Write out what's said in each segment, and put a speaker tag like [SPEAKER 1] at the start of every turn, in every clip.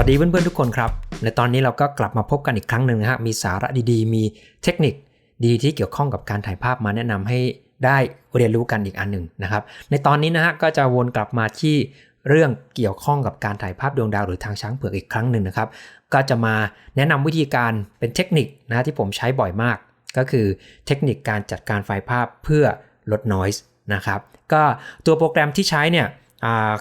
[SPEAKER 1] วัสดีเพื่อนๆทุกคนครับในตอนนี้เราก็กลับมาพบกันอีกครั้งหนึ่งนะฮะมีสาระดีๆ มีเทคนิคดีที่เกี่ยวข้องกับการถ่ายภาพมาแนะนำให้ได้เรียนรู้กันอีกอันหนึ่งนะครับ ในตอนนี้นะฮะก็จะวนกลับมาที่เรื่องเกี่ยวข้องกับการถ่ายภาพดวงดาวหรือทางช้างเผือกอีกครั้งหนึ่งนะครับ ก็จะมาแนะนำวิธีการเป็นเทคนิคนะที่ผมใช้บ่อยมาก ก็คือเทคนิคการจัดการไฟล์ภาพเพื่อลด noise นะครับก็ตัวโปรแกรมที่ใช้เนี่ย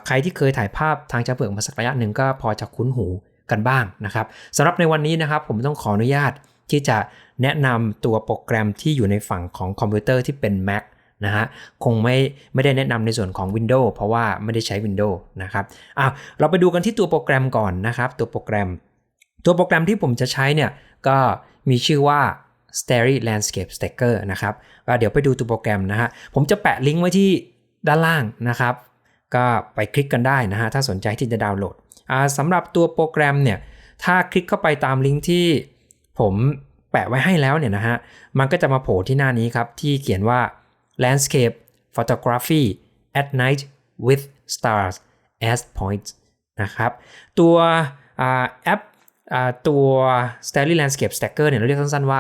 [SPEAKER 1] ใครที่เคยถ่ายภาพทางช้างเผือกมาสักระยะหนึ่งก็พอจะคุ้นหูกันบ้างนะครับสำหรับในวันนี้นะครับผมต้องขออนุญาตที่จะแนะนำตัวโปรแกรมที่อยู่ในฝั่งของคอมพิวเตอร์ที่เป็น Mac นะฮะคงไม่ไม่ได้แนะนำในส่วนของ Windows เพราะว่าไม่ได้ใช้ Windows นะครับอ้าวเราไปดูกันที่ตัวโปรแกรมก่อนนะครับ ตัวโปรแกรม ตัวโปรแกรมที่ผมจะใช้เนี่ยก็มีชื่อว่า Starry Landscape Stacker นะครับก็เดี๋ยวไปดูตัวโปรแกรมนะฮะผมจะแปะลิงก์ไว้ที่ด้านล่างนะครับ ก็ไปคลิกกันได้นะฮะถ้าสนใจที่จะดาวน์โหลดสำหรับตัวโปรแกรมเนี่ยถ้าคลิกเข้าไปตามลิงก์ที่ผมแปะไว้ให้แล้วเนี่ยนะฮะมันก็จะมาโผล่ที่หน้านี้ครับ ที่เขียนว่า landscape photography at night with stars as points นะครับตัวอแอปอตัว Starry Landscape Stacker เนี่ยเราเรียกสั้นๆว่า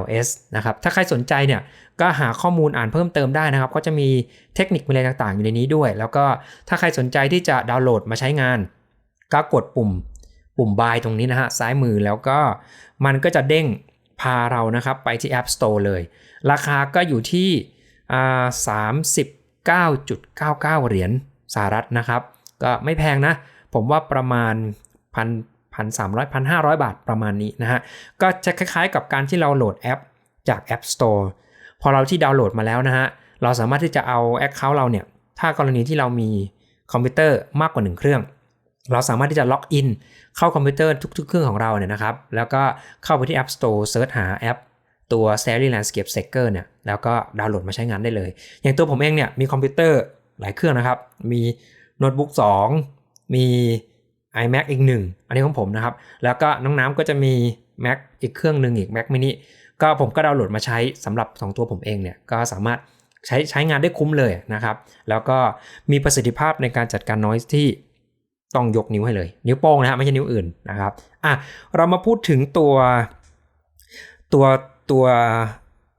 [SPEAKER 1] L.S. นะครับ ถ้าใครสนใจเนี่ยก็หาข้อมูลอ่านเพิ่มเติมได้นะครับ ก็จะมีเทคนิคอะไรต่างๆ อยู่ในนี้ด้วย แล้วก็ถ้าใครสนใจที่จะดาวน์โหลดมาใช้งาน ก็กดปุ่มปุ่ม buy ตรงนี้นะฮะ ซ้ายมือแล้วก็มันก็จะเด้งพาเรานะครับไปที่ App Store เลย ราคาก็อยู่ที่อ่า39.99เหรียญสหรัฐนะครับ ก็ไม่แพงนะ ผมว่าประมาณพัน พันสามร้อยพันห้าร้อยบาทประมาณนี้นะฮะ ก็จะคล้ายๆกับการที่เราโหลดแอปจาก App Store พอเราที่ดาวน์โหลดมาแล้วนะฮะ เราสามารถที่จะเอา Account เราเนี่ย ถ้ากรณีที่เรามีคอมพิวเตอร์มากกว่า 1 เครื่อง เราสามารถที่จะล็อกอินเข้าคอมพิวเตอร์ทุก ๆ เครื่องของเราเนี่ยนะครับ แล้วก็เข้าไปที่ App Store เซิร์ชหาแอปตัว Starry Landscape Stacker เนี่ย แล้วก็ดาวน์โหลดมาใช้งานได้เลย อย่างตัวผมเองเนี่ยมีคอมพิวเตอร์หลายเครื่องนะครับ มีโน้ตบุ๊ก2มี iMac อีกหนึ่งอันนี้ของผมนะครับ แล้วก็น้องน้ำก็จะมี Mac อีกเครื่องหนึ่งอีก Mac mini ก็ผมก็ดาวน์โหลดมาใช้สำหรับ2ตัวผมเองเนี่ยก็สามารถใช้ใช้งานได้คุ้มเลยนะครับ แล้วก็มีประสิทธิภาพในการจัดการ noise ที่ต้องยกนิ้วให้เลย นิ้วโป้งนะฮะไม่ใช่นิ้วอื่นนะครับอะเรามาพูดถึงตัวตัวตัว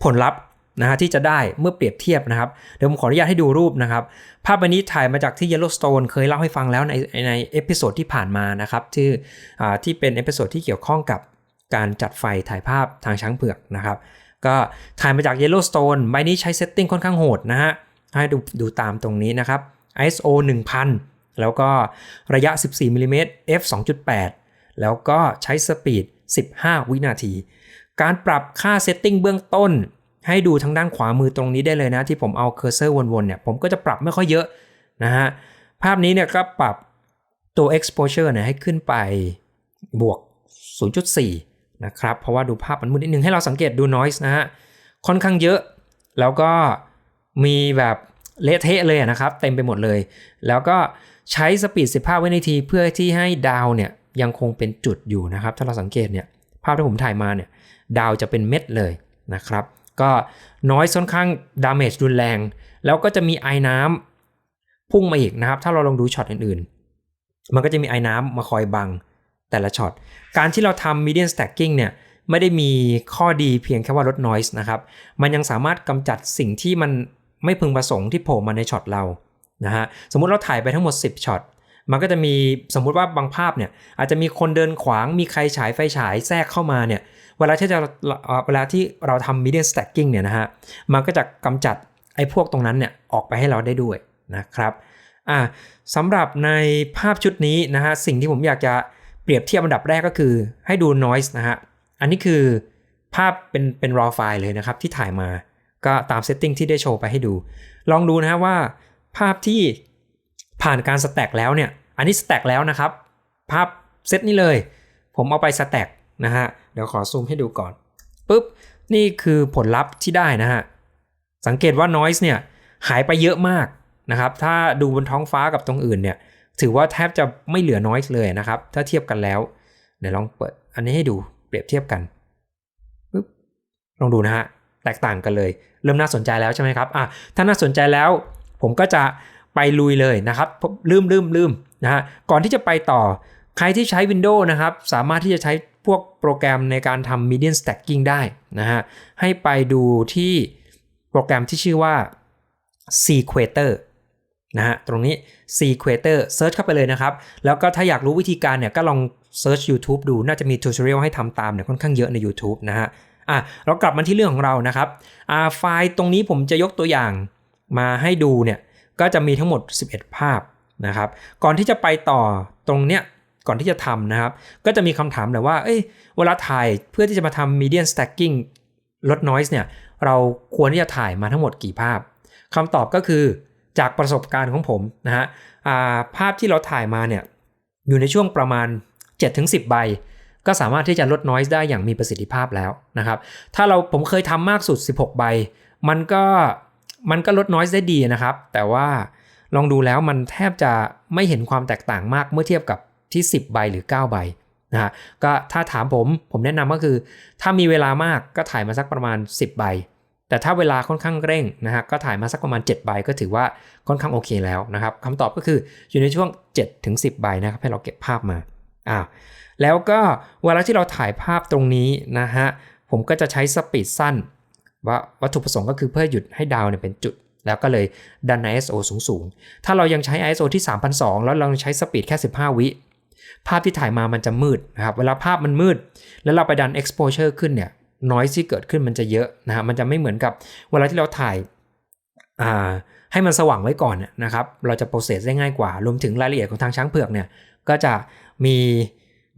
[SPEAKER 1] ผลลัพธ์ นะฮะที่จะได้เมื่อเปรียบเทียบนะครับ เดี๋ยวผมขออนุญาตให้ดูรูปนะครับ ภาพใบนี้ถ่ายมาจากที่ Yellowstone เคยเล่าให้ฟังแล้วในในเอพิโซดที่ผ่านมานะครับที่อ่าที่เป็นเอพิโซดที่เกี่ยวข้องกับการจัดไฟถ่ายภาพทางช้างเผือกนะครับ ก็ถ่ายมาจาก Yellowstone ใบนี้ใช้เซตติ้งค่อนข้างโหดนะฮะให้ดูดูตามตรงนี้นะครับ ISO 1000 แล้วก็ระยะ 14มิลลิเมตร f 2.8 แล้วก็ใช้สปีด 15 วินาที การปรับค่าเซตติ้งเบื้องต้น ให้ดูทางด้านขวามือตรงนี้ได้เลยนะ ที่ผมเอาเคอร์เซอร์วนๆเนี่ยผมก็จะปรับไม่ค่อยเยอะนะฮะภาพนี้เนี่ยก็ปรับตัว exposure เนี่ยให้ขึ้นไปบวก 0.4 นะครับ เพราะว่าดูภาพมันมืดนิดนึงให้เราสังเกตดู noise นะฮะค่อนข้างเยอะแล้วก็มีแบบเละเทะเลยนะครับ เต็มไปหมดเลย แล้วก็ใช้สปีด 15 วินาที เพื่อที่ให้ดาวเนี่ยยังคงเป็นจุดอยู่นะครับ ถ้าเราสังเกตเนี่ยภาพที่ผมถ่ายมาเนี่ยดาวจะเป็นเม็ดเลยนะครับ ก็น้อยค่อนข้างดาเมจรุนแรง แล้วก็จะมีไอ้น้ำพุ่งมาอีกนะครับ ถ้าเราลองดูช็อตอื่นๆ มันก็จะมีไอ้น้ำมาคอยบังแต่ละช็อต การที่เราทำ median stacking เนี่ยไม่ได้มีข้อดีเพียงแค่ว่าลด noise นะครับ มันยังสามารถกำจัดสิ่งที่มันไม่พึงประสงค์ที่โผล่มาในช็อตเรานะฮะสมมุติเราถ่ายไปทั้งหมด 10ช็อตมันก็จะมีสมมุติว่าบางภาพเนี่ยอาจจะมีคนเดินขวางมีใครฉายไฟฉายแทรกเข้ามาเนี่ย เวลาที่จะเวลาที่เราทำ median stacking เนี่ยนะฮะ มันก็จะกำจัดไอ้พวกตรงนั้นเนี่ยออกไปให้เราได้ด้วยนะครับอ่าสำหรับในภาพชุดนี้นะฮะ สิ่งที่ผมอยากจะเปรียบเทียบอันดับแรกก็คือให้ดู noise นะฮะ อันนี้คือภาพเป็นเป็น raw file เลยนะครับที่ถ่ายมาก็ตามเซตติ้งที่ได้โชว์ไปให้ดู ลองดูนะฮะว่าภาพที่ผ่านการสแต็กแล้วเนี่ย อันนี้สแต็กแล้วนะครับ ภาพเซตนี้เลย ผมเอาไปสแต็ก นะฮะเดี๋ยวขอซูมให้ดูก่อนปุ๊บนี่คือผลลัพธ์ที่ได้นะฮะสังเกตว่า noise เนี่ยหายไปเยอะมากนะครับถ้าดูบนท้องฟ้ากับตรงอื่นเนี่ยถือว่าแทบจะไม่เหลือ noise เลยนะครับ ถ้าเทียบกันแล้ว เดี๋ยวลองเปิดอันนี้ให้ดูเปรียบเทียบกันปุ๊บลองดูนะฮะแตกต่างกันเลย เริ่มน่าสนใจแล้วใช่ไหมครับอะถ้าน่าสนใจแล้วผมก็จะไปลุยเลยนะครับลืมลืมลืมนะฮะก่อนที่จะไปต่อใครที่ใช้ Windows นะครับ สามารถที่จะใช้ พวกโปรแกรมในการทำ median stacking ได้นะฮะ ให้ไปดูที่โปรแกรมที่ชื่อว่า Sequator นะฮะ ตรงนี้ Sequator Search เข้าไปเลยนะครับ แล้วก็ถ้าอยากรู้วิธีการเนี่ยก็ลอง Search YouTube ดู น่าจะมี tutorial ให้ทำตามเนี่ยค่อนข้างเยอะใน YouTube นะฮะ อะ เรากลับมาที่เรื่องของเรานะครับ อ่า ไฟล์ตรงนี้ผมจะยกตัวอย่างมาให้ดูเนี่ย ก็จะมีทั้งหมด 11 ภาพนะครับ ก่อนที่จะไปต่อตรงเนี้ย ก่อนที่จะทำนะครับ ก็จะมีคำถามเลยว่า เอ้ย เวลาถ่ายเพื่อที่จะมาทำ median stacking ลด noise เนี่ย เราควรที่จะถ่ายมาทั้งหมดกี่ภาพคำตอบก็คือจากประสบการณ์ของผมนะฮะภาพที่เราถ่ายมาเนี่ย อยู่ในช่วงประมาณ 7-10 ใบ ก็สามารถที่จะลด noise ได้อย่างมีประสิทธิภาพแล้วนะครับ ถ้าเราผมเคยทำมากสุด 16 ใบ มันก็มันก็ลด noise ได้ดีนะครับ แต่ว่าลองดูแล้วมันแทบจะไม่เห็นความแตกต่างมากเมื่อเทียบกับ ที่ 10 ใบหรือ 9 ใบนะฮะก็ถ้าถามผมผมแนะนำก็คือ ถ้ามีเวลามากก็ถ่ายมาสักประมาณ 10 ใบ แต่ถ้าเวลาค่อนข้างเร่งนะฮะก็ถ่ายมาสักประมาณ 7 ใบก็ถือว่าค่อนข้างโอเคแล้วนะครับคำตอบก็คืออยู่ในช่วง7ถึง10 ใบนะครับให้เราเก็บภาพมาอ้าวแล้วก็เวลาที่เราถ่ายภาพตรงนี้นะฮะผมก็จะใช้สปีดสั้น ว่าวัตถุประสงค์ก็คือเพื่อหยุดให้ดาวเนี่ยเป็นจุด แล้วก็เลยดัน ISO สูงสูงถ้าเรายังใช้ ISO ที่3,200แล้วเราใช้สปีดแค่ 15 วิ ภาพที่ถ่ายมามันจะมืดนะครับเวลาภาพมันมืด แล้วเราไปดัน exposure ขึ้นเนี่ย noise ที่เกิดขึ้นมันจะเยอะนะฮะมันจะไม่เหมือนกับเวลาที่เราถ่ายอ่าให้มันสว่างไว้ก่อนนะครับเราจะ process ได้ง่ายกว่ารวมถึงรายละเอียดของทางช้างเผือกเนี่ยก็จะมี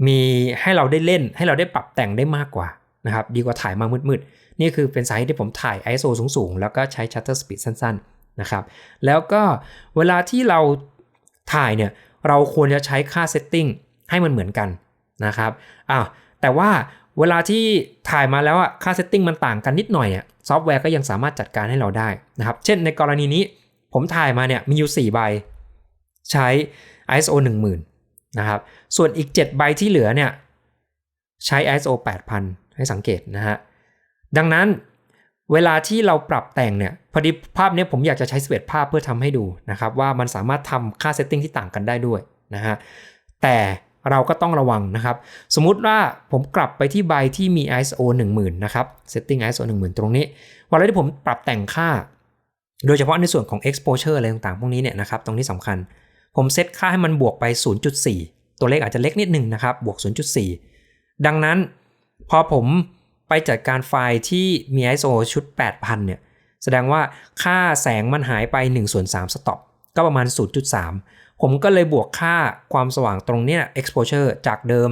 [SPEAKER 1] มีให้เราได้เล่นให้เราได้ปรับแต่งได้มากกว่านะครับดีกว่าถ่ายมามืดๆ นี่คือเป็นสาเหตุที่ผมถ่าย ISO สูงๆ แล้วก็ใช้ shutter speed สั้นๆนะครับแล้วก็เวลาที่เราถ่ายเนี่ย เราควรจะใช้ค่า setting ให้มันเหมือนกันนะครับอ้าวแต่ว่าเวลาที่ถ่ายมาแล้วอะค่าเซตติ้งมันต่างกันนิดหน่อยอะซอฟต์แวร์ก็ยังสามารถจัดการให้เราได้นะครับ เช่นในกรณีนี้ผมถ่ายมาเนี่ยมีอยู่ 4 ใบ ใช้ ISO 10,000นะครับ ส่วนอีก 7 ใบที่เหลือเนี่ยใช้ ISO 8000 ให้สังเกตนะฮะ ดังนั้น เวลาที่เราปรับแต่งเนี่ยพอดีภาพนี้ผมอยากจะใช้11ภาพเพื่อทำให้ดูนะครับว่ามันสามารถทำค่าเซตติ้งที่ต่างกันได้ด้วยนะฮะแต่เราก็ต้องระวังนะครับ สมมุติว่าผมกลับไปที่ใบที่มี ISO 10,000นะครับ setting ISO 10,000 ตรงนี้เวลาที่ผมปรับแต่งค่า โดยเฉพาะในส่วนของ exposure อะไรต่างๆ พวกนี้เนี่ยนะครับ ตรงนี้สำคัญ ผมเซตค่าให้มันบวกไป 0.4 ตัวเลขอาจจะเล็กนิดนึงนะครับ บวก 0.4 ดังนั้นพอผม ไปจัดการไฟล์ที่มี ISO ชุด 8,000 เนี่ย แสดงว่าค่าแสงมันหายไป1ส่วน3 stop ก็ประมาณ 0.3 ผมก็เลยบวกค่าความสว่างตรงเนี้ย exposure จากเดิม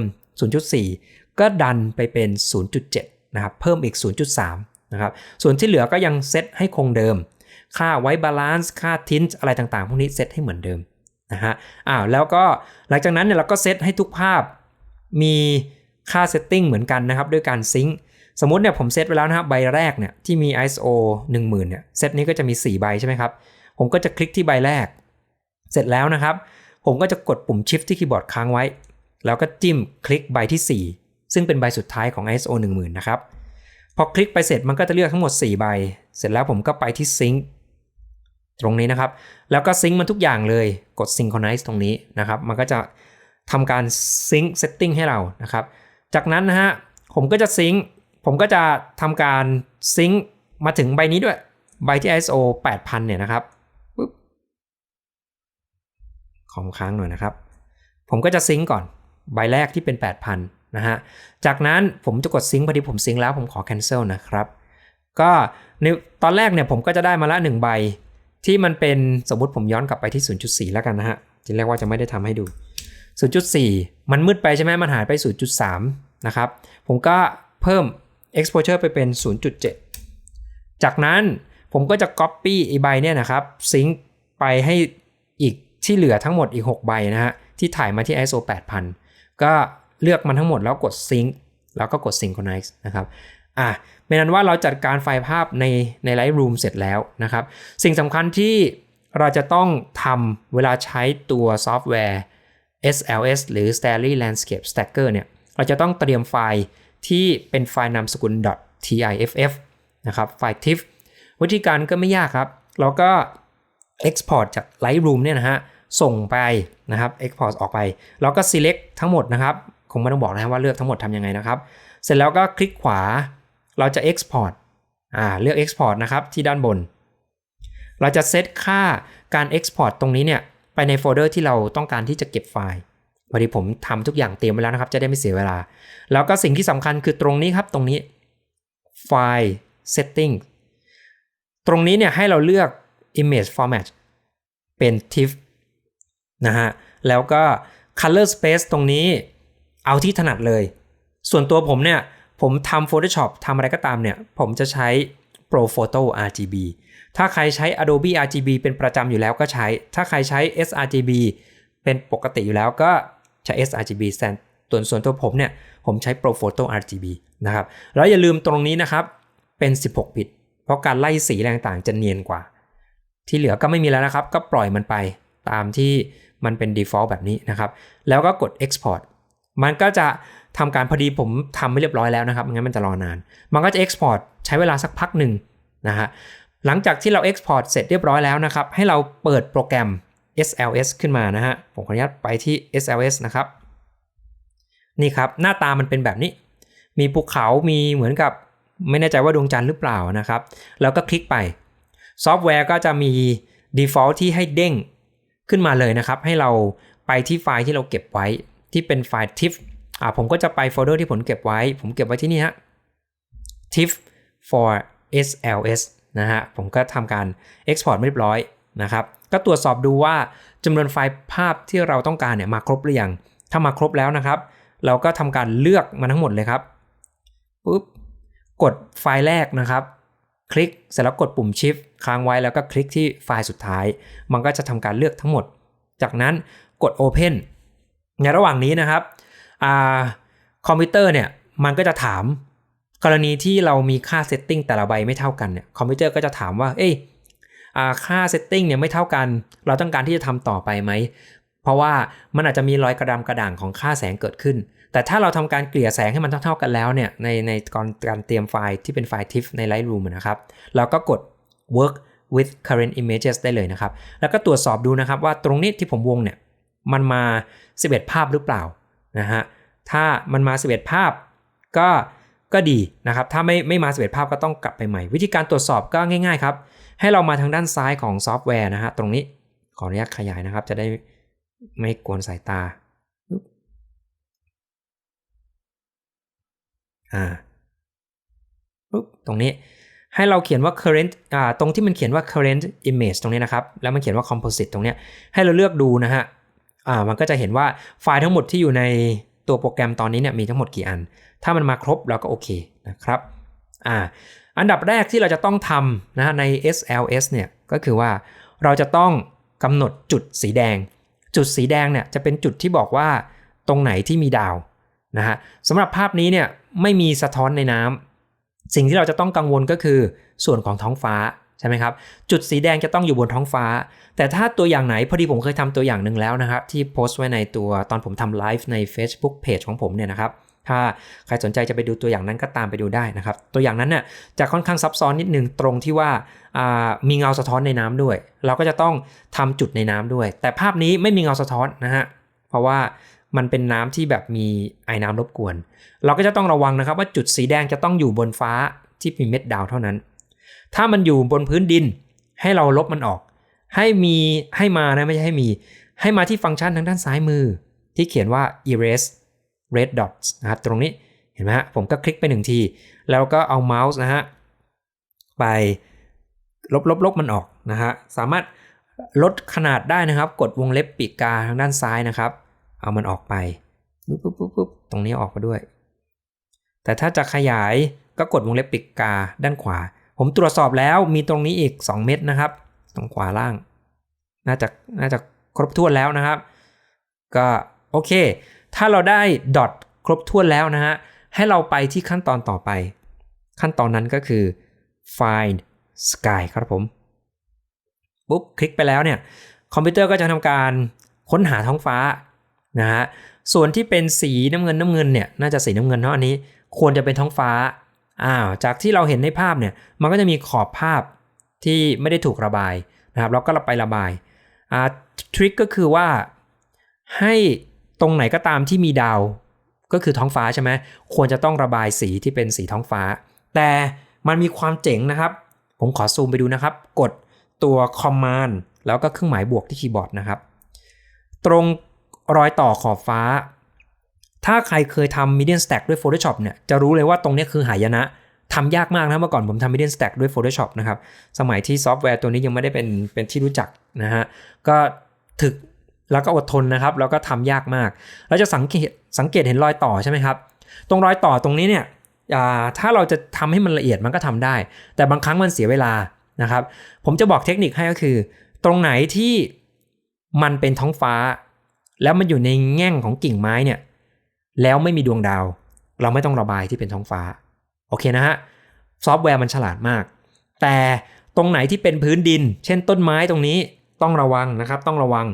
[SPEAKER 1] 0.4 ก็ดันไปเป็น 0.7 นะครับ เพิ่มอีก 0.3 นะครับ ส่วนที่เหลือก็ยังเซตให้คงเดิม ค่าไว้บาลานซ์ค่าทินต์อะไรต่างๆ พวกนี้เซตให้เหมือนเดิมนะฮะ อ้าว แล้วก็หลังจากนั้นเนี่ยเราก็เซตให้ทุกภาพมีค่าเซตติ้งเหมือนกันนะครับ ด้วยการซิงค์ สมมติเนี่ยผมเซตไว้แล้วนะครับใบแรกเนี่ยที่มี ISO 10,000เนี่ยเซตนี้ก็จะมี 4 ใบใช่ไหมครับ ผมก็จะคลิกที่ใบแรก เสร็จแล้วนะครับ ผมก็จะกดปุ่ม Shift ที่คีย์บอร์ดค้างไว้ แล้วก็จิ้มคลิกใบที่ 4 ซึ่งเป็นใบสุดท้ายของ ISO 10,000นะครับพอคลิกไปเสร็จมันก็จะเลือกทั้งหมด 4 ใบ เสร็จแล้วผมก็ไปที่ Sync ตรงนี้นะครับ แล้วก็ซิงค์มันทุกอย่างเลยกด Synchronize ตรงนี้นะครับ มันก็จะทำการซิงค์เซตติ้งให้เรานะครับ จากนั้นนะฮะผมก็จะซิงค์ ผมก็จะทำการซิงค์มาถึงใบนี้ด้วย ใบที่ ISO 8000 เนี่ยนะครับปึ๊บของค้างหน่อยนะครับ ผมก็จะซิงค์ก่อน ใบแรกที่เป็น 8,000 นะฮะ จากนั้นผมจะกดซิงค์พอดีผมซิงค์แล้วผมขอ cancel นะครับ ก็ในตอนแรกเนี่ยผมก็จะได้มาละ 1 ใบที่มันเป็นสมมติผมย้อนกลับไปที่ 0.4 แล้วกันนะฮะทีแรกว่าจะไม่ได้ทำให้ดู 0.4 มันมืดไปใช่ไหมมันหายไป 0.3 นะครับ ผมก็เพิ่ม exposure ไปเป็น 0.7 จากนั้นผมก็จะ copy อีใบเนี่ยนะครับซิงค์ไปให้อีกที่เหลือทั้งหมดอีก 6 ใบนะฮะที่ถ่ายมาที่ ISO 8000 ก็เลือกมันทั้งหมดแล้วกด sync แล้วก็กด synchronize นะครับอะเป็นนั้นว่าเราจัดการไฟล์ภาพในใน Lightroom เสร็จแล้วนะครับ สิ่งสำคัญที่เราจะต้องทำเวลาใช้ตัวซอฟต์แวร์ SLS หรือ Stanley Landscape Stacker เนี่ย เราจะต้องเตรียมไฟล์ ที่เป็นไฟล์นามสกุล .tiff นะครับไฟล์ TIFF วิธีการก็ไม่ยากครับเราก็ export จาก Lightroom เนี่ยนะฮะส่งไปนะครับ export ออกไป แล้วก็ select ทั้งหมดนะครับ คงไม่ต้องบอกนะว่าเลือกทั้งหมดทำยังไงนะครับ เสร็จแล้วก็คลิกขวาเราจะ export อ่าเลือก export นะครับที่ด้านบน เราจะเซตค่าการ export ตรงนี้เนี่ยไปในโฟลเดอร์ที่เราต้องการที่จะเก็บไฟล์ พอดีผมทำทุกอย่างเตรียมไว้แล้วนะครับ จะได้ไม่เสียเวลา แล้วก็สิ่งที่สำคัญคือตรงนี้ครับตรงนี้ไฟล์ setting ตรงนี้เนี่ยให้เราเลือก image format เป็น TIFF นะฮะ แล้วก็ color space ตรงนี้เอาที่ถนัดเลย ส่วนตัวผมเนี่ย ผมทำ Photoshop ทำอะไรก็ตามเนี่ย ผมจะใช้ Pro Photo RGB ถ้าใครใช้ Adobe RGB เป็นประจำอยู่แล้วก็ใช้ ถ้าใครใช้ sRGB เป็นปกติอยู่แล้วก็ ใช้ sRGB ส่วนส่วนตัวผมเนี่ย ผมใช้ Pro Photo RGB นะครับ แล้วอย่าลืมตรงนี้นะครับ เป็น 16 บิต เพราะการไล่สีอะไรต่างจะเนียนกว่า ที่เหลือก็ไม่มีแล้วนะครับ ก็ปล่อยมันไปตามที่มันเป็น default แบบนี้นะครับ แล้วก็กด export มันก็จะทำการพอดีผมทำไม่เรียบร้อยแล้วนะครับงั้นมันจะรอนาน มันก็จะ export ใช้เวลาสักพักหนึ่งนะฮะหลังจากที่เรา export เสร็จเรียบร้อยแล้วนะครับ ให้เราเปิดโปรแกรม SLS ขึ้นมานะฮะ ผมขออนุญาตไปที่ SLS นะครับ นี่ครับหน้าตามันเป็นแบบนี้ มีภูเขา มีเหมือนกับไม่แน่ใจว่าดวงจันทร์หรือเปล่านะครับ แล้วก็คลิกไปซอฟต์แวร์ก็จะมี default ที่ให้เด้งขึ้นมาเลยนะครับ ให้เราไปที่ไฟล์ที่เราเก็บไว้ที่เป็นไฟล์ TIFF อ่าผมก็จะไปโฟลเดอร์ที่ผมเก็บไว้ ผมเก็บไว้ที่นี่ฮะ TIFF for SLS นะฮะ ผมก็ทำการ export เรียบร้อยนะครับ ก็ตรวจสอบดูว่าจำนวนไฟล์ภาพที่เราต้องการเนี่ยมาครบหรือยัง ถ้ามาครบแล้วนะครับ เราก็ทำการเลือกมาทั้งหมดเลยครับปุ๊บกดไฟล์แรกนะครับ คลิกเสร็จแล้วกดปุ่ม Shift ค้างไว้แล้วก็คลิกที่ไฟล์สุดท้าย มันก็จะทำการเลือกทั้งหมด จากนั้นกด Open ในระหว่างนี้นะครับคอมพิวเตอร์เนี่ยมันก็จะถาม กรณีที่เรามีค่าเซตติ้งแต่ละใบไม่เท่ากันเนี่ยคอมพิวเตอร์ก็จะถามว่า เอ้ย ค่าเซตติ้งเนี่ยไม่เท่ากัน เราต้องการที่จะทำต่อไปไหม เพราะว่ามันอาจจะมีรอยกระดำกระด่างของค่าแสงเกิดขึ้น แต่ถ้าเราทำการเกลี่ยแสงให้มันเท่าๆกันแล้วเนี่ยในในก่อนการเตรียมไฟล์ที่เป็นไฟล์ TIFF ใน Lightroom นะครับเราก็กด work with current images ได้เลยนะครับ แล้วก็ตรวจสอบดูนะครับว่าตรงนี้ที่ผมวงเนี่ยมันมา 11 ภาพหรือเปล่านะฮะ ถ้ามันมา 11 ภาพก็ก็ดีนะครับ ถ้าไม่ไม่มา 11 ภาพก็ต้องกลับไปใหม่ วิธีการตรวจสอบก็ง่ายๆครับ ให้เรามาทางด้านซ้ายของซอฟต์แวร์นะฮะตรงนี้ขออนุญาตขยายนะครับ จะได้ไม่กวนสายตาอ่าปุ๊บตรงนี้ให้เราเขียนว่า current อ่าตรงที่มันเขียนว่า current image ตรงนี้นะครับ แล้วมันเขียนว่า composite ตรงนี้ให้เราเลือกดูนะฮะอ่ามันก็จะเห็นว่าไฟล์ทั้งหมดที่อยู่ในตัวโปรแกรมตอนนี้เนี่ยมีทั้งหมดกี่อัน ถ้ามันมาครบเราก็โอเคนะครับ อ่าอันดับแรกที่เราจะต้องทำนะใน SLS เนี่ยก็คือว่าเราจะต้องกำหนดจุดสีแดง จุดสีแดงเนี่ยจะเป็นจุดที่บอกว่าตรงไหนที่มีดาวนะฮะสำหรับภาพนี้เนี่ยไม่มีสะท้อนในน้ำสิ่งที่เราจะต้องกังวลก็คือส่วนของท้องฟ้าใช่ไหมครับจุดสีแดงจะต้องอยู่บนท้องฟ้า แต่ถ้าตัวอย่างไหนพอดีผมเคยทำตัวอย่างหนึ่งแล้วนะครับที่โพสต์ไว้ในตัวตอนผมทำไลฟ์ใน Facebook Page ของผมเนี่ยนะครับ ถ้าใครสนใจจะไปดูตัวอย่างนั้นก็ตามไปดูได้นะครับ ตัวอย่างนั้นเนี่ยจะค่อนข้างซับซ้อนนิดนึงตรงที่ว่ามีเงาสะท้อนในน้ำด้วย เราก็จะต้องทำจุดในน้ำด้วย แต่ภาพนี้ไม่มีเงาสะท้อนนะฮะเพราะว่ามันเป็นน้ำที่แบบมีไอ้น้ำรบกวน เราก็จะต้องระวังนะครับว่าจุดสีแดงจะต้องอยู่บนฟ้าที่มีเม็ดดาวเท่านั้น ถ้ามันอยู่บนพื้นดินให้เราลบมันออก ให้มีให้มานะไม่ใช่ให้มี ให้มาที่ฟังก์ชันทางด้านซ้ายมือ ที่เขียนว่า erase red dots นะครับตรงนี้เห็นไหมฮะผมก็คลิกไปหนึ่งที แล้วก็เอาเมาส์นะฮะไปลบลบลบมันออกนะฮะสามารถลดขนาดได้นะครับ กดวงเล็บปีกกาทางด้านซ้ายนะครับ เอามันออกไปปุ๊บปุ๊บปุ๊บปุ๊บตรงนี้ออกมาด้วย แต่ถ้าจะขยายก็กดวงเล็บปีกกาด้านขวา ผมตรวจสอบแล้วมีตรงนี้อีก 2 เม็ดนะครับ ตรงขวาล่าง น่าจะน่าจะครบถ้วนแล้วนะครับ ก็โอเค ถ้าเราได้ดอทครบถ้วนแล้วนะฮะ ให้เราไปที่ขั้นตอนต่อไป ขั้นตอนนั้นก็คือ find sky ครับผม ปุ๊บ คลิกไปแล้วเนี่ย คอมพิวเตอร์ก็จะทำการค้นหาท้องฟ้านะฮะ ส่วนที่เป็นสีน้ำเงินน้ำเงินเนี่ยน่าจะสีน้ำเงินเนาะอันนี้ ควรจะเป็นท้องฟ้า อ้าว จากที่เราเห็นในภาพเนี่ย มันก็จะมีขอบภาพที่ไม่ได้ถูกระบายนะครับ แล้วก็ราไประบาย อ่า ทริคก็คือว่าให้ ตรงไหนก็ตามที่มีดาว ก็คือท้องฟ้าใช่ไหมควรจะต้องระบายสีที่เป็นสีท้องฟ้า แต่มันมีความเจ๋งนะครับ ผมขอซูมไปดูนะครับ กดตัว command แล้วก็เครื่องหมายบวกที่คีย์บอร์ดนะครับ ตรงรอยต่อขอบฟ้า ถ้าใครเคยทำ median stack ด้วย Photoshop เนี่ยจะรู้เลยว่าตรงนี้คือหายนะทำยากมากนะเมื่อก่อนผมทำ median stack ด้วย Photoshop นะครับ สมัยที่ซอฟต์แวร์ตัวนี้ยังไม่ได้เป็นเป็นที่รู้จักนะฮะ ก็ถึก แล้วก็อดทนนะครับ แล้วก็ทำยากมาก เราจะสังเกตสังเกตเห็นรอยต่อใช่ไหมครับ ตรงรอยต่อตรงนี้เนี่ยถ้าเราจะทำให้มันละเอียดมันก็ทำได้ แต่บางครั้งมันเสียเวลานะครับ ผมจะบอกเทคนิคให้ก็คือ ตรงไหนที่มันเป็นท้องฟ้า แล้วมันอยู่ในแง่งของกิ่งไม้เนี่ย แล้วไม่มีดวงดาว เราไม่ต้องระบายที่เป็นท้องฟ้า โอเคนะฮะ ซอฟต์แวร์มันฉลาดมาก แต่ตรงไหนที่เป็นพื้นดิน เช่นต้นไม้ตรงนี้ต้องระวังนะครับ ต้องระวัง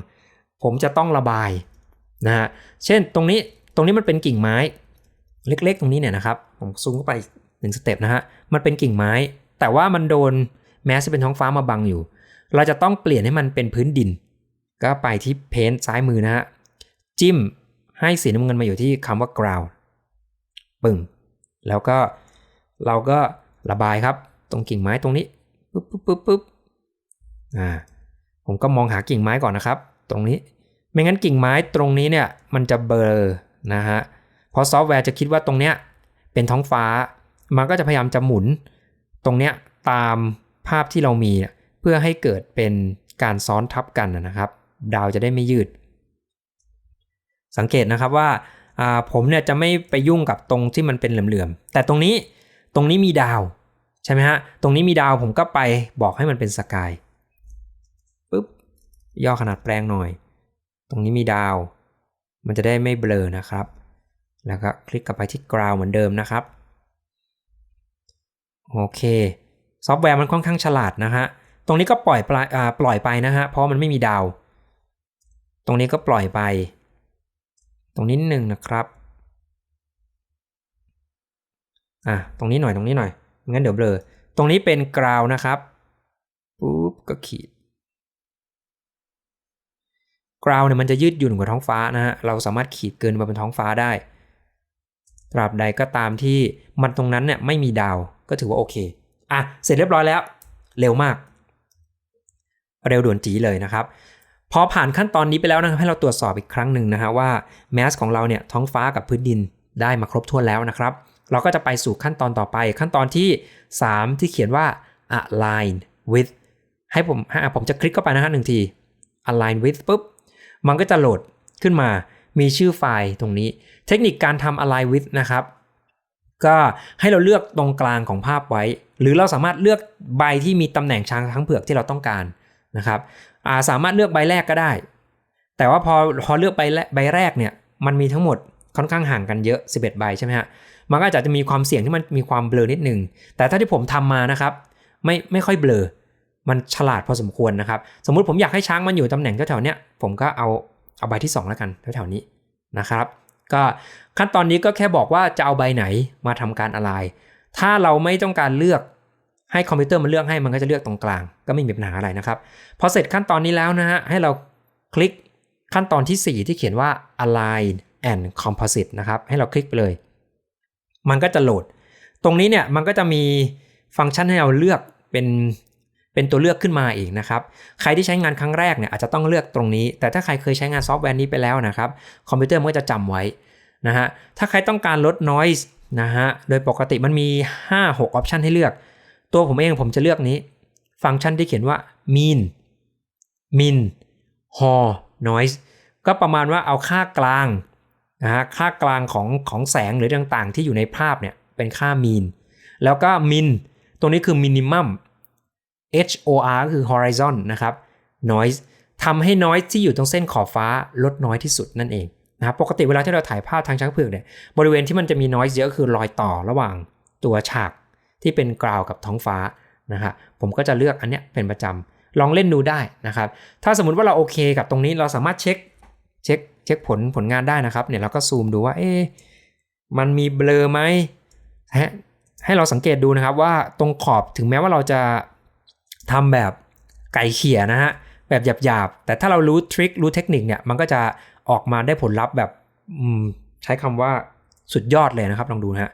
[SPEAKER 1] ผมจะต้องระบายนะฮะเช่นตรงนี้ตรงนี้มันเป็นกิ่งไม้ เล็กๆ ตรงนี้เนี่ยนะครับ ผมซูมเข้าไปหนึ่งสเต็ปนะฮะมันเป็นกิ่งไม้ แต่ว่ามันโดนแม้จะเป็นท้องฟ้ามาบังอยู่ เราจะต้องเปลี่ยนให้มันเป็นพื้นดิน ก็ไปที่เพนซ้ายมือนะฮะจิ้มให้สีน้ำเงินมาอยู่ที่คำว่า ground ปึ้งแล้วก็เราก็ระบายครับ ตรงกิ่งไม้ตรงนี้ปุ๊บปุ๊บปุ๊บปุ๊บอ่าผมก็มองหากิ่งไม้ก่อนนะครับ ตรงนี้ ไม่งั้นกิ่งไม้ตรงนี้เนี่ยมันจะเบลอนะฮะเพราะซอฟต์แวร์จะคิดว่าตรงเนี้ยเป็นท้องฟ้า มันก็จะพยายามจะหมุน ตรงเนี้ยตามภาพที่เรามีเพื่อให้เกิดเป็นการซ้อนทับกันนะครับ ดาวจะได้ไม่ยืด สังเกตนะครับว่าผมเนี่ยจะไม่ไปยุ่งกับตรงที่มันเป็นเหลื่อมๆแต่ตรงนี้ตรงนี้มีดาวใช่ไหมฮะตรงนี้มีดาวผมก็ไปบอกให้มันเป็นสกาย ย่อขนาดแปลงหน่อย ตรงนี้มีดาว มันจะได้ไม่เบลอนะครับ แล้วก็คลิกกลับไปที่ ground เหมือนเดิมนะครับ โอเค ซอฟต์แวร์มันค่อนข้างฉลาดนะฮะ ตรงนี้ก็ปล่อยปลปล่อยไปนะฮะ เพราะมันไม่มีดาว ตรงนี้ก็ปล่อยไป ตรงนี้หนึ่งนะครับ อะ ตรงนี้หน่อย ตรงนี้หน่อย งั้นเดี๋ยวเบลอ ตรงนี้เป็นกราวนะครับ ปุ๊บ ก็ขีด กราวเนี่ยมันจะยืดหยุ่นกว่าท้องฟ้านะฮะเราสามารถขีดเกินมาเป็นท้องฟ้าได้ ตราบใดก็ตามที่มันตรงนั้นเนี่ยไม่มีดาวก็ถือว่าโอเคอะเสร็จเรียบร้อยแล้ว เร็วมาก เร็วด่วนจีเลยนะครับพอผ่านขั้นตอนนี้ไปแล้วนะครับให้เราตรวจสอบอีกครั้งหนึ่งนะฮะว่าแมสของเราเนี่ยท้องฟ้ากับพื้นดินได้มาครบถ้วนแล้วนะครับ เราก็จะไปสู่ขั้นตอนต่อไป ขั้นตอนที่ 3 ที่เขียนว่า align with ให้ผมให้ผมจะคลิกเข้าไปนะฮะหนึ่งที align with ปุ๊บ มันก็จะโหลดขึ้นมา มีชื่อไฟล์ตรงนี้ เทคนิคการทำ align with นะครับ ก็ให้เราเลือกตรงกลางของภาพไว้ หรือเราสามารถเลือกใบที่มีตำแหน่งช้างทั้งเผือกที่เราต้องการนะครับสามารถเลือกใบแรกก็ได้ แต่ว่าพอพอเลือกใบใบแรกเนี่ย มันมีทั้งหมดค่อนข้างห่างกันเยอะ 11 ใบใช่ไหมฮะ มันก็อาจจะมีความเสี่ยงที่มันมีความเบลอนิดนึง แต่ถ้าที่ผมทำมานะครับ ไม่ไม่ค่อยเบลอ มันฉลาดพอสมควรนะครับ สมมุติผมอยากให้ช้างมันอยู่ตำแหน่งแถวๆเนี้ยผมก็เอาเอาใบที่ 2 แล้วกันแถวๆนี้นะครับ ก็ขั้นตอนนี้ก็แค่บอกว่าจะเอาใบไหนมาทำการอะไร ถ้าเราไม่ต้องการเลือกให้คอมพิวเตอร์มันเลือกให้มันก็จะเลือกตรงกลาง ก็ไม่มีปัญหาอะไรนะครับ พอเสร็จขั้นตอนนี้แล้วนะฮะให้เราคลิกขั้นตอนที่ 4 ที่เขียนว่า align and composite นะครับ ให้เราคลิกไปเลย มันก็จะโหลด ตรงนี้เนี่ยมันก็จะมีฟังก์ชันให้เราเลือกเป็น เป็นตัวเลือกขึ้นมาอีกนะครับ ใครที่ใช้งานครั้งแรกเนี่ยอาจจะต้องเลือกตรงนี้ แต่ถ้าใครเคยใช้งานซอฟต์แวร์นี้ไปแล้วนะครับ คอมพิวเตอร์มันก็จะจำไว้นะฮะ ถ้าใครต้องการลด noise นะฮะ โดยปกติมันมี 5-6ออปชันให้เลือก ตัวผมเองผมจะเลือกนี้ ฟังก์ชันที่เขียนว่า mean min hall noise ก็ประมาณว่าเอาค่ากลางนะฮะ ค่ากลางของของแสงหรือต่างๆ ที่อยู่ในภาพเนี่ยเป็นค่า mean แล้วก็ min ตรงนี้คือ minimum HOR ก็คือ horizon นะครับ noise ทำให้ noise ที่อยู่ตรงเส้นขอบฟ้าลดน้อยที่สุดนั่นเองนะครับปกติเวลาที่เราถ่ายภาพทางช้างเผือกเนี่ยบริเวณที่มันจะมี noise เยอะคือรอยต่อระหว่างตัวฉากที่เป็นกราวกับท้องฟ้านะฮะผมก็จะเลือกอันเนี้ยเป็นประจำลองเล่นดูได้นะครับ ถ้าสมมติว่าเราโอเคกับตรงนี้เราสามารถเช็คเช็คเช็คผลผลงานได้นะครับเนี่ยเราก็ซูมดูว่าเอ๊มันมีเบลอไหมให้เราสังเกตดูนะครับว่าตรงขอบถึงแม้ว่าเราจะ ทำแบบไก่เขี่ยนะฮะแบบหยาบๆ แต่ถ้าเรารู้ทริครู้เทคนิคเนี่ยมันก็จะออกมาได้ผลลัพธ์แบบใช้คำว่าสุดยอดเลยนะครับลองดูนะฮะ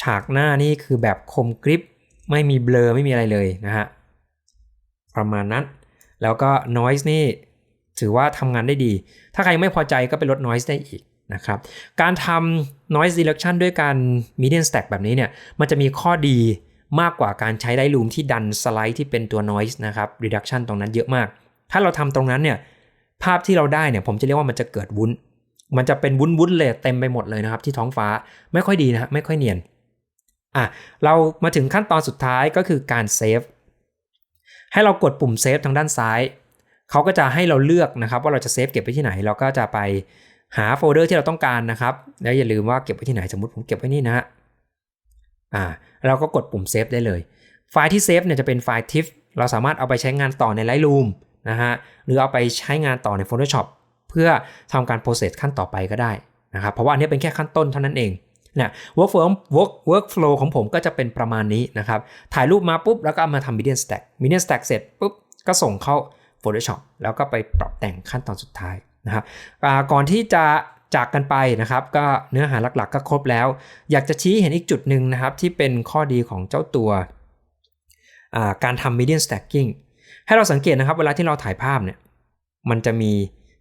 [SPEAKER 1] ฉากหน้านี่คือแบบคมกริบไม่มีเบลอไม่มีอะไรเลยนะฮะประมาณนั้น แล้วก็ noise นี่ถือว่าทำงานได้ดี ถ้าใครไม่พอใจก็ไปลด noise ได้อีกนะครับ การทำ noise reduction ด้วยการ median stack แบบนี้เนี่ย มันจะมีข้อดี มากกว่าการใช้ Lightroom ที่ดันสไลด์ที่เป็นตัว noise นะครับ reduction ตรงนั้นเยอะมาก ถ้าเราทำตรงนั้นเนี่ยภาพที่เราได้เนี่ยผมจะเรียกว่ามันจะเกิดวุ้น มันจะเป็นวุ้นวุ้นเลยเต็มไปหมดเลยนะครับ ที่ท้องฟ้าไม่ค่อยดีนะฮะไม่ค่อยเนียนอะเรามาถึงขั้นตอนสุดท้ายก็คือการเซฟให้เรากดปุ่มเซฟทางด้านซ้ายเขาก็จะให้เราเลือกนะครับ ว่าเราจะเซฟเก็บไว้ที่ไหน เราก็จะไปหาโฟลเดอร์ที่เราต้องการนะครับ แล้วอย่าลืมว่าเก็บไว้ที่ไหนสมมติผมเก็บไว้นี่นะฮะ อ่าเราก็กดปุ่มเซฟได้เลย ไฟล์ที่เซฟเนี่ยจะเป็นไฟล์ TIFF เราสามารถเอาไปใช้งานต่อใน Lightroom นะฮะหรือเอาไปใช้งานต่อใน Photoshop เพื่อทำการ process ขั้นต่อไปก็ได้นะครับเพราะว่าอันนี้เป็นแค่ขั้นต้นเท่านั้นเองเนี่ย workflow work workflow ของผมก็จะเป็นประมาณนี้นะครับ ถ่ายรูปมาปุ๊บ แล้วก็มาทำ median stack median stack เสร็จปุ๊บ ก็ส่งเข้า Photoshop แล้วก็ไปปรับแต่งขั้นตอนสุดท้ายนะครับก่อนที่จะ จากกันไปนะครับ ก็เนื้อหาหลักๆ ก็ครบแล้ว อยากจะชี้เห็นอีกจุดหนึ่งนะครับ ที่เป็นข้อดีของเจ้าตัวาการทำ median stacking ให้เราสังเกตนะครับ เวลาที่เราถ่ายภาพเนี่ยมันจะมี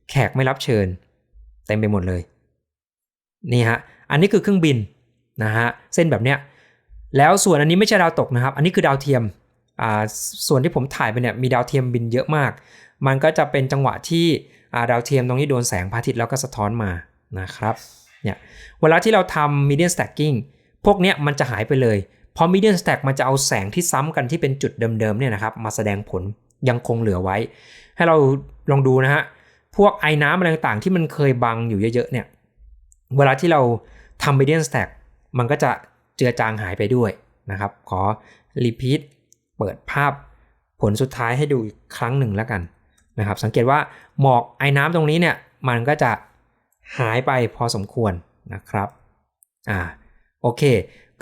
[SPEAKER 1] แขกไม่รับเชิญ เต็มไปหมดเลย นี่ฮะ อันนี้คือเครื่องบินนะฮะเส้นแบบเนี้ยแล้วส่วนอันนี้ไม่ใช่ดาวตกนะครับ อันนี้คือดาวเทียมอ่าส่วนที่ผมถ่ายไปเนี่ยมีดาวเทียมบินเยอะมาก มันก็จะเป็นจังหวะที่อ่าดาวเทียมตรงนี้โดนแสงพระอาทิตย์แล้วก็สะท้อนมา นะครับเนี่ยเวลาที่เราทำ median stacking พวกเนี้ยมันจะหายไปเลยเพราะ median stack มันจะเอาแสงที่ซ้ำกันที่เป็นจุดเดิมๆเนี่ยนะครับมาแสดงผลยังคงเหลือไว้ ให้เราลองดูนะฮะพวกไอ้น้ำอะไรต่างๆที่มันเคยบังอยู่เยอะๆเนี่ยเวลาที่เราทำ median stack มันก็จะเจือจางหายไปด้วยนะครับ ขอ repeat เปิดภาพผลสุดท้ายให้ดูอีกครั้งหนึ่งแล้วกันนะครับ สังเกตว่าหมอกไอ้น้ำตรงนี้เนี่ยมันก็จะ หายไปพอสมควรนะครับอ่าโอเค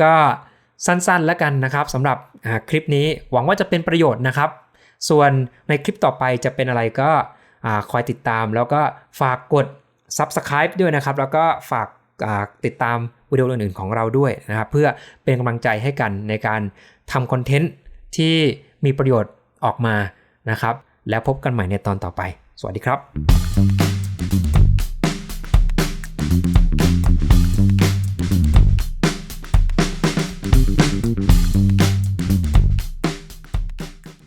[SPEAKER 1] ก็สั้นๆแล้วกันนะครับสำหรับคลิปนี้หวังว่าจะเป็นประโยชน์นะครับ ส่วนในคลิปต่อไปจะเป็นอะไรก็คอยติดตามแล้วก็ฝากกด Subscribe ด้วยนะครับ แล้วก็ฝากติดตามวิดีโออื่นๆของเราด้วยนะครับ เพื่อเป็นกำลังใจให้กันในการทำคอนเทนต์ที่มีประโยชน์ออกมานะครับ แล้วพบกันใหม่ในตอนต่อไป สวัสดีครับ